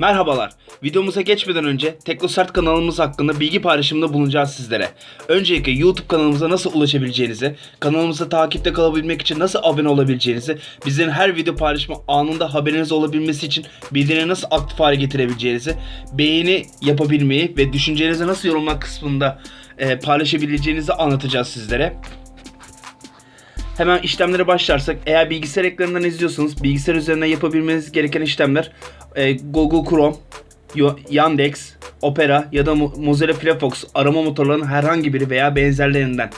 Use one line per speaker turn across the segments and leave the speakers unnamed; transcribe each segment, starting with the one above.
Merhabalar. Videomuza geçmeden önce Teknosert kanalımız hakkında bilgi paylaşımında bulunacağız sizlere. Öncelikle YouTube kanalımıza nasıl ulaşabileceğinizi, kanalımıza takipte kalabilmek için nasıl abone olabileceğinizi, bizlerin her video paylaşımı anında haberiniz olabilmesi için bildirimleri nasıl aktif hale getirebileceğinizi, beğeni yapabilmeyi ve düşüncelerinizi nasıl yorumlar kısmında e, paylaşabileceğinizi anlatacağız sizlere. Hemen işlemlere başlarsak eğer bilgisayar ekranından izliyorsanız bilgisayar üzerinden yapabilmeniz gereken işlemler e, Google Chrome, Yandex, Opera ya da Mo- Mozilla Firefox arama motorlarının herhangi biri veya benzerlerinden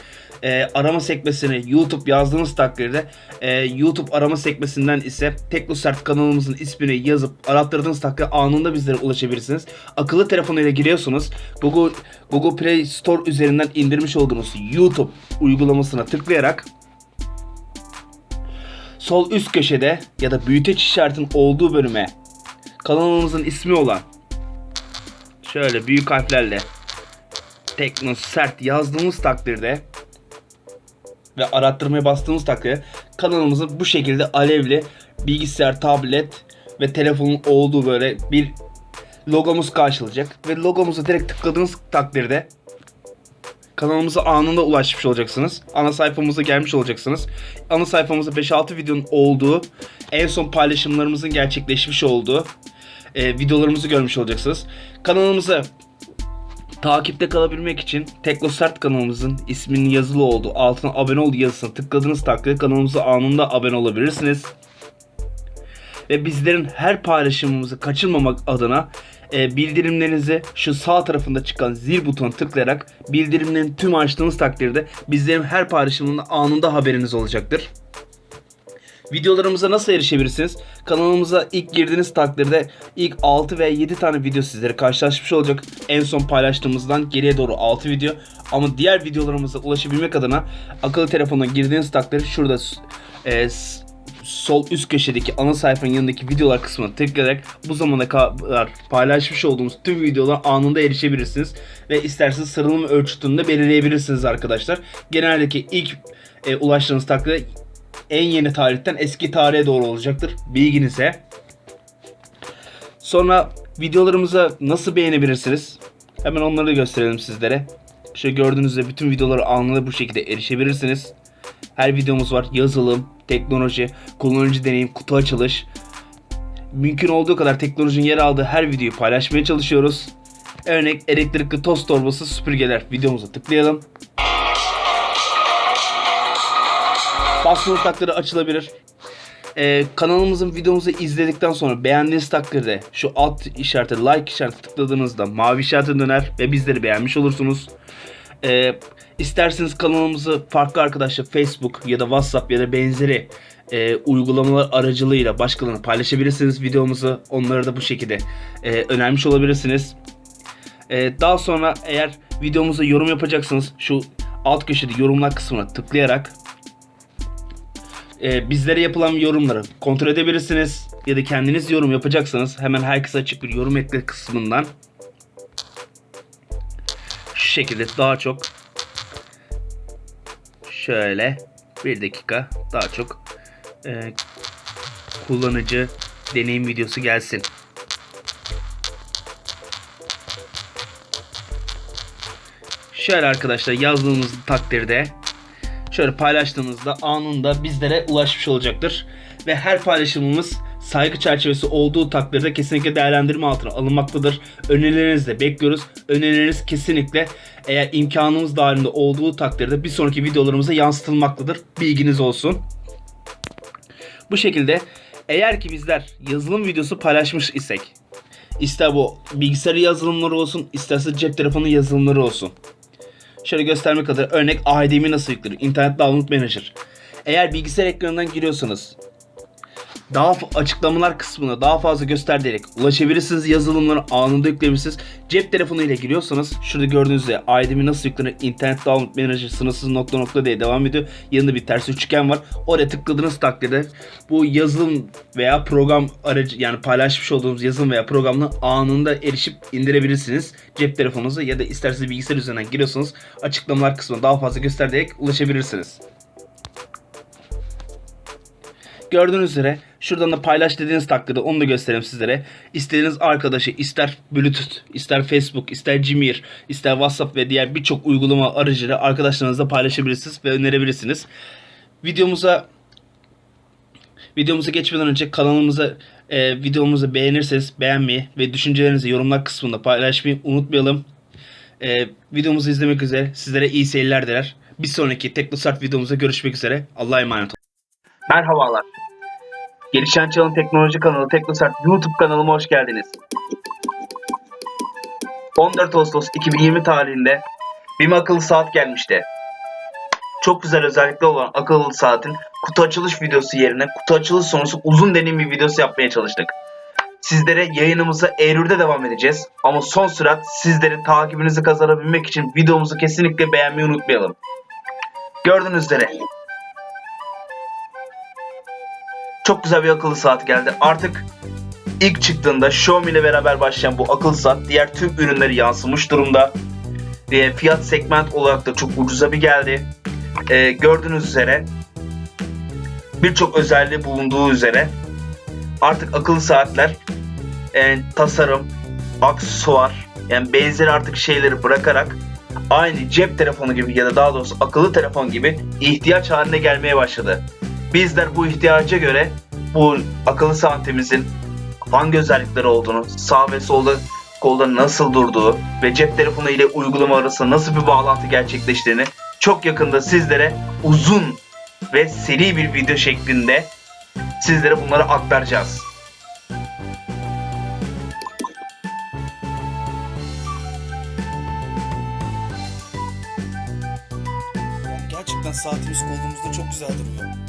e, arama sekmesini YouTube yazdığınız takdirde e, YouTube arama sekmesinden ise Teknosert kanalımızın ismini yazıp arattırdığınız takdirde anında bizlere ulaşabilirsiniz. Akıllı telefonuyla giriyorsunuz. Google Google Play Store üzerinden indirmiş olduğunuz YouTube uygulamasına tıklayarak sol üst köşede ya da büyüteç işaretin olduğu bölüme kanalımızın ismi olan şöyle büyük harflerle Tekno Sert yazdığımız takdirde ve arattırmaya bastığımız takdirde kanalımızın bu şekilde alevli bilgisayar, tablet ve telefonun olduğu böyle bir logomuz karşılayacak. Ve logomuza direkt tıkladığınız takdirde kanalımıza anında ulaşmış olacaksınız. Ana sayfamıza gelmiş olacaksınız. Ana sayfamızda 5-6 videonun olduğu, en son paylaşımlarımızın gerçekleşmiş olduğu e, videolarımızı görmüş olacaksınız. Kanalımıza takipte kalabilmek için Teknosert kanalımızın isminin yazılı olduğu altına abone ol yazısına tıkladığınız takdirde kanalımıza anında abone olabilirsiniz ve bizlerin her paylaşımımızı kaçırmamak adına e, bildirimlerinizi şu sağ tarafında çıkan zil butonuna tıklayarak bildirimlerin tüm açtığınız takdirde bizlerin her paylaşımında anında haberiniz olacaktır. Videolarımıza nasıl erişebilirsiniz? Kanalımıza ilk girdiğiniz takdirde ilk 6 veya 7 tane video sizlere karşılaşmış olacak. En son paylaştığımızdan geriye doğru 6 video. Ama diğer videolarımıza ulaşabilmek adına akıllı telefona girdiğiniz takdirde şurada e, sol üst köşedeki ana sayfanın yanındaki videolar kısmına tıklayarak bu zamana kadar paylaşmış olduğumuz tüm videolara anında erişebilirsiniz. Ve isterseniz sıralama ölçütünü de belirleyebilirsiniz arkadaşlar. Genellikle ilk e, ulaştığınız takdirde en yeni tarihten eski tarihe doğru olacaktır. Bilginize. Sonra videolarımıza nasıl beğenebilirsiniz? Hemen onları da gösterelim sizlere. Şöyle gördüğünüz üzere bütün videoları anında bu şekilde erişebilirsiniz. Her videomuz var. Yazılım, teknoloji, kullanıcı deneyim, kutu açılış. Mümkün olduğu kadar teknolojinin yer aldığı her videoyu paylaşmaya çalışıyoruz. Örnek elektrikli toz torbası süpürgeler videomuza tıklayalım. Bastığınız takdirde açılabilir. Ee, kanalımızın videomuzu izledikten sonra beğendiğiniz takdirde şu alt işarete like işareti tıkladığınızda mavi işarete döner ve bizleri beğenmiş olursunuz. Ee, isterseniz kanalımızı farklı arkadaşlar Facebook ya da WhatsApp ya da benzeri e, uygulamalar aracılığıyla başkalarına paylaşabilirsiniz videomuzu. Onları da bu şekilde e, önermiş olabilirsiniz. Ee, daha sonra eğer videomuza yorum yapacaksanız şu alt köşede yorumlar kısmına tıklayarak e, bizlere yapılan yorumları kontrol edebilirsiniz. Ya da kendiniz yorum yapacaksanız hemen herkese açık bir yorum ekle kısmından şekilde daha çok şöyle bir dakika daha çok e, kullanıcı deneyim videosu gelsin. Şöyle arkadaşlar yazdığımız takdirde şöyle paylaştığımızda anında bizlere ulaşmış olacaktır. Ve her paylaşımımız saygı çerçevesi olduğu takdirde kesinlikle değerlendirme altına alınmaktadır. Önerilerinizi de bekliyoruz. Önerileriniz kesinlikle eğer imkanımız dahilinde olduğu takdirde bir sonraki videolarımıza yansıtılmaktadır. Bilginiz olsun. Bu şekilde eğer ki bizler yazılım videosu paylaşmış isek ister bu bilgisayar yazılımları olsun isterse cep telefonu yazılımları olsun. Şöyle göstermek adına örnek ID'mi nasıl yüklenir? İnternet Download Manager. Eğer bilgisayar ekranından giriyorsanız daha açıklamalar kısmına daha fazla göster diyerek ulaşabilirsiniz. Yazılımları anında yükleyebilirsiniz. Cep telefonu ile giriyorsanız şurada gördüğünüz üzere ID'mi nasıl yüklenir? İnternet Download Manager sınırsız nokta nokta diye devam ediyor. Yanında bir ters üçgen var. Oraya tıkladığınız takdirde bu yazılım veya program aracı yani paylaşmış olduğumuz yazılım veya programla anında erişip indirebilirsiniz. Cep telefonunuza ya da isterseniz bilgisayar üzerinden giriyorsanız açıklamalar kısmına daha fazla göster diyerek ulaşabilirsiniz. Gördüğünüz üzere Şuradan da paylaş dediğiniz takdirde onu da göstereyim sizlere. İstediğiniz arkadaşı ister Bluetooth, ister Facebook, ister Gmail, ister WhatsApp ve diğer birçok uygulama aracılığıyla arkadaşlarınızla paylaşabilirsiniz ve önerebilirsiniz. Videomuza videomuza geçmeden önce kanalımıza e, videomuzu beğenirseniz beğenmeyi ve düşüncelerinizi yorumlar kısmında paylaşmayı unutmayalım. E, videomuzu izlemek üzere sizlere iyi seyirler diler. Bir sonraki TeknoSart videomuzda görüşmek üzere. Allah'a emanet olun. Merhabalar. Gelişen Çağın Teknoloji kanalı TeknoSart YouTube kanalıma hoş geldiniz. 14 Ağustos 2020 tarihinde BİM akıllı saat gelmişti. Çok güzel özellikle olan akıllı saatin kutu açılış videosu yerine kutu açılış sonrası uzun deneyim bir videosu yapmaya çalıştık. Sizlere yayınımıza Eylül'de devam edeceğiz. Ama son sürat sizlerin takibinizi kazanabilmek için videomuzu kesinlikle beğenmeyi unutmayalım. Gördüğünüz üzere çok güzel bir akıllı saat geldi. Artık ilk çıktığında Xiaomi ile beraber başlayan bu akıllı saat diğer tüm ürünleri yansımış durumda. Ve fiyat segment olarak da çok ucuza bir geldi. Ee, gördüğünüz üzere birçok özelliği bulunduğu üzere artık akıllı saatler e, tasarım, aksesuar yani benzeri artık şeyleri bırakarak aynı cep telefonu gibi ya da daha doğrusu akıllı telefon gibi ihtiyaç haline gelmeye başladı. Bizler bu ihtiyaca göre bu akıllı saatimizin hangi özellikleri olduğunu, sağ ve solda kolda nasıl durduğu ve cep telefonu ile uygulama arasında nasıl bir bağlantı gerçekleştiğini çok yakında sizlere uzun ve seri bir video şeklinde sizlere bunları aktaracağız.
Gerçekten saatimiz kolumuzda çok güzel duruyor.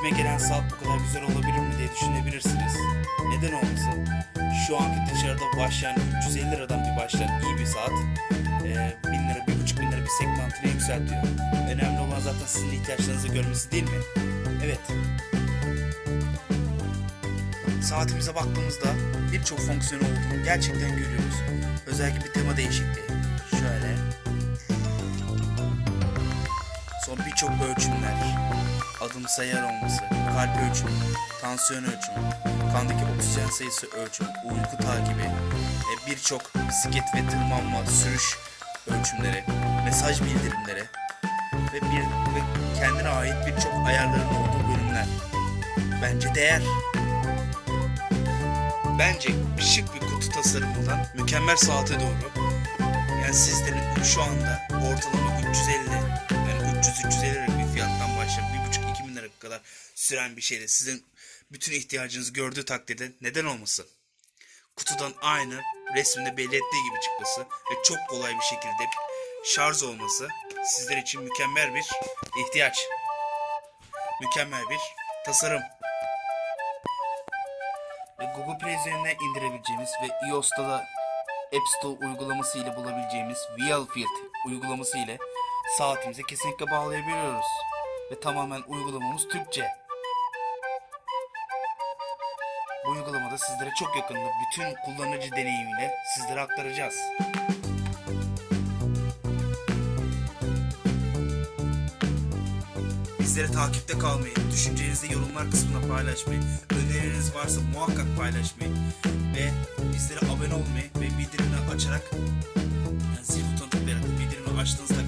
BİM'e gelen saat bu kadar güzel olabilir mi diye düşünebilirsiniz. Neden olmasın? Şu anki dışarıda başlayan 350 liradan bir başlayan iyi bir saat e, 1000 lira, 1,5 bin lira bir segmentine yükseltiyor. Önemli olan zaten sizin ihtiyaçlarınızı görmesi değil mi? Evet. Saatimize baktığımızda birçok fonksiyon olduğunu gerçekten görüyoruz. Özellikle bir tema değişikliği. Şöyle Son birçok ölçümler, adım sayar olması, kalp ölçümü, tansiyon ölçümü, kandaki oksijen sayısı ölçümü, uyku takibi, e, birçok bisiklet ve tırmanma, sürüş ölçümleri, mesaj bildirimleri ve bir ve kendine ait birçok ayarların olduğu bölümler. Bence değer. Bence şık bir kutu tasarımından mükemmel saate doğru yani sizlerin şu anda ortalama 350 yani 300-350 liralık bir fiyattan kadar süren bir şeyle sizin bütün ihtiyacınızı gördüğü takdirde neden olmasın? Kutudan aynı resminde belli ettiği gibi çıkması ve çok kolay bir şekilde şarj olması sizler için mükemmel bir ihtiyaç. Mükemmel bir tasarım. Ve Google Play üzerinden indirebileceğimiz ve iOS'ta da App Store uygulaması ile bulabileceğimiz Wheelfield uygulaması ile saatimize kesinlikle bağlayabiliyoruz. Ve tamamen uygulamamız Türkçe. Bu uygulamada sizlere çok yakında bütün kullanıcı deneyimiyle sizlere aktaracağız. Bizleri takipte kalmayı, düşüncelerinizi yorumlar kısmında paylaşmayı, önerileriniz varsa muhakkak paylaşmayı ve bizlere abone olmayı ve bildirimleri açarak yani zil butonu tıklayarak bildirimi açtığınız